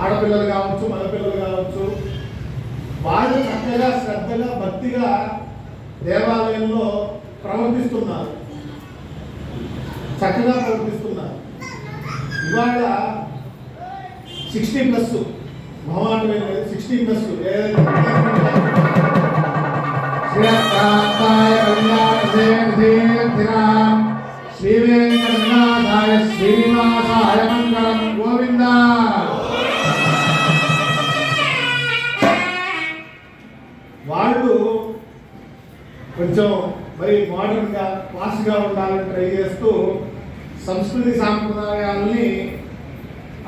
ఆడపిల్లలు కావచ్చు మగపిల్లలు కావచ్చు వాళ్ళు చక్కగా శ్రద్ధగా భక్తిగా దేవాలయంలో ప్రవర్తిస్తున్నారు చక్కగా ప్రవర్తిస్తున్నారు ఇవాళ సిక్స్టీ ప్లస్ మొహమాటం సిక్స్టీ ప్లస్ శ్రీకాంతాయ కళ్యాణేధిరాం శ్రీవేంకటనాథాయ శ్రీనివాసాయ మంగళం గోవింద వాళ్ళు కొంచెం మరి మోడర్న్గా ఫాస్ట్గా ఉండాలని ట్రై చేస్తూ సంస్కృతి సాంప్రదాయాలని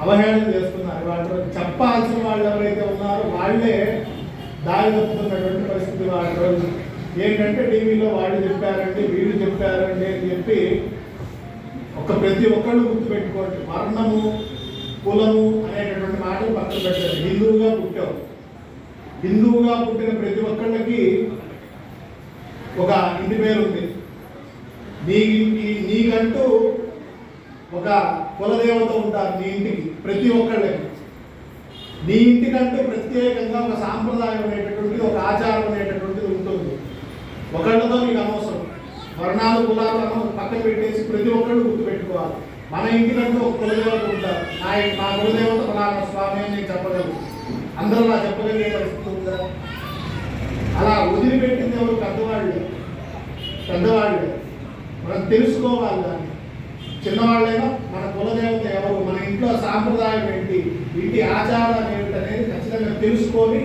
అవహేళన చేస్తున్నారు. వాళ్ళు చెప్పాల్సిన వాళ్ళు ఎవరైతే ఉన్నారో వాళ్ళే దారి తప్పుతున్నటువంటి పరిస్థితి వాళ్ళ రోజు. ఏంటంటే టీవీలో వాళ్ళు చెప్పారండి వీళ్ళు చెప్పారండి అని చెప్పి ఒక ప్రతి ఒక్కళ్ళు గుర్తుపెట్టుకోండి. వర్ణము కులము అనేటటువంటి మాటలు పక్కన పెట్టారు హిందువుగా పుట్టావు హిందువుగా పుట్టిన ప్రతి ఒక్కళ్ళకి ఒక ఇంటి పేరు ఉంది నీ నీకంటూ ఒక కులదేవత ఉంటారు నీ ఇంటికి ప్రతి ఒక్కళ్ళకి. నీ ఇంటికంటూ ప్రత్యేకంగా ఒక సాంప్రదాయం అనేటటువంటిది ఒక ఆచారం అనేటటువంటిది ఉంటుంది. ఒకళ్ళతో నీకు అనవసరం. వర్ణాలు కులాలు అనవసరం పక్కన పెట్టేసి ప్రతి ఒక్కళ్ళు గుర్తుపెట్టుకోవాలి. మన ఇంటికంటూ ఒక కులదేవత ఉంటారు. నా మా కులదేవత ఫలానా స్వామి అని నేను చెప్పగలను అందరూ నా చెప్పగలిగే పరిస్థితి ఉందా అలా వదిలిపెట్టింది ఎవరు పెద్దవాళ్ళే పెద్దవాళ్ళే మనం తెలుసుకోవాలి దాన్ని. చిన్నవాళ్ళైనా మన కులదేవత ఎవరు మన ఇంట్లో సాంప్రదాయం ఏంటి ఇంటి ఆచారాలు ఏమిటి అనేది ఖచ్చితంగా తెలుసుకొని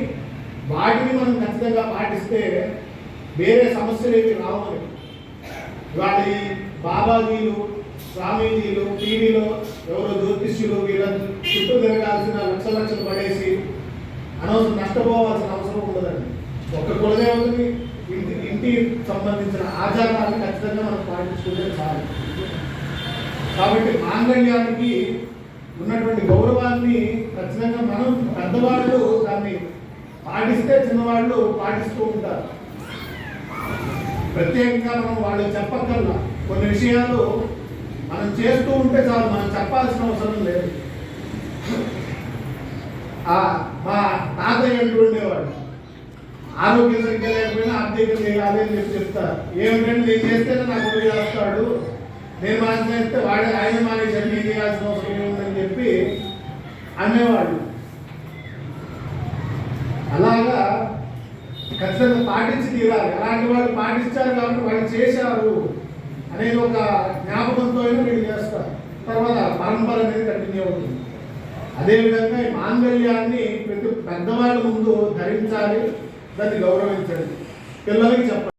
వాటిని మనం ఖచ్చితంగా పాటిస్తే వేరే సమస్యలు ఏమి రావాలి ఇవాళ బాబాజీలు స్వామీజీలు టీవీలో ఎవరో జ్యోతిష్యులు వీళ్ళ చుట్టూ తిరగాల్సిన లక్ష లక్షలు పడేసి అనవసరం నష్టపోవాల్సిన అవసరం ఉండదండి. ఒక కులదేవతని ఇంటి ఇంటి సంబంధించిన ఆచారాలను ఖచ్చితంగా మనం పాటించుకుంటే చాలు. కాబట్టి మాంగళ్యానికి ఉన్నటువంటి గౌరవాన్ని ఖచ్చితంగా మనం పెద్దవాళ్ళు దాన్ని పాటిస్తే చిన్నవాళ్ళు పాటిస్తూ ఉంటారు. ప్రత్యేకంగా మనం వాళ్ళు చెప్పక్కల్లా కొన్ని విషయాలు మనం చేస్తూ ఉంటే చాలు మనం చెప్పాల్సిన అవసరం లేదు. మా తాతయ్య అంటూ ఉండేవాడు. ఆరోగ్యం సరిగ్గా లేకపోయినా అద్దెకి చేయాలి అని చెప్పి చెప్తారు. ఏమిటంటే నేను చేస్తేనే నాకు కొడుకు చేస్తాడు. నేను మనం చేస్తే వాడే ఆయన మానేసాడు నేను చేయాల్సిన అవసరం ఏముందని చెప్పి అనేవాడు. అలాగా ఖచ్చితంగా పాటించి తీరాలి. అలాంటి వాళ్ళు పాటించారు కాబట్టి వాళ్ళు చేశారు అనేది ఒక జ్ఞాపకంతో అయినా వీళ్ళు చేస్తారు. తర్వాత పరంపర అనేది కంటిన్యూ అవుతుంది. అదేవిధంగా ఈ మాంగళ్యాన్ని ప్రతి పెద్దవాళ్ళ ముందు ధరించాలి. దాన్ని గౌరవించండి. పిల్లలకి చెప్పండి.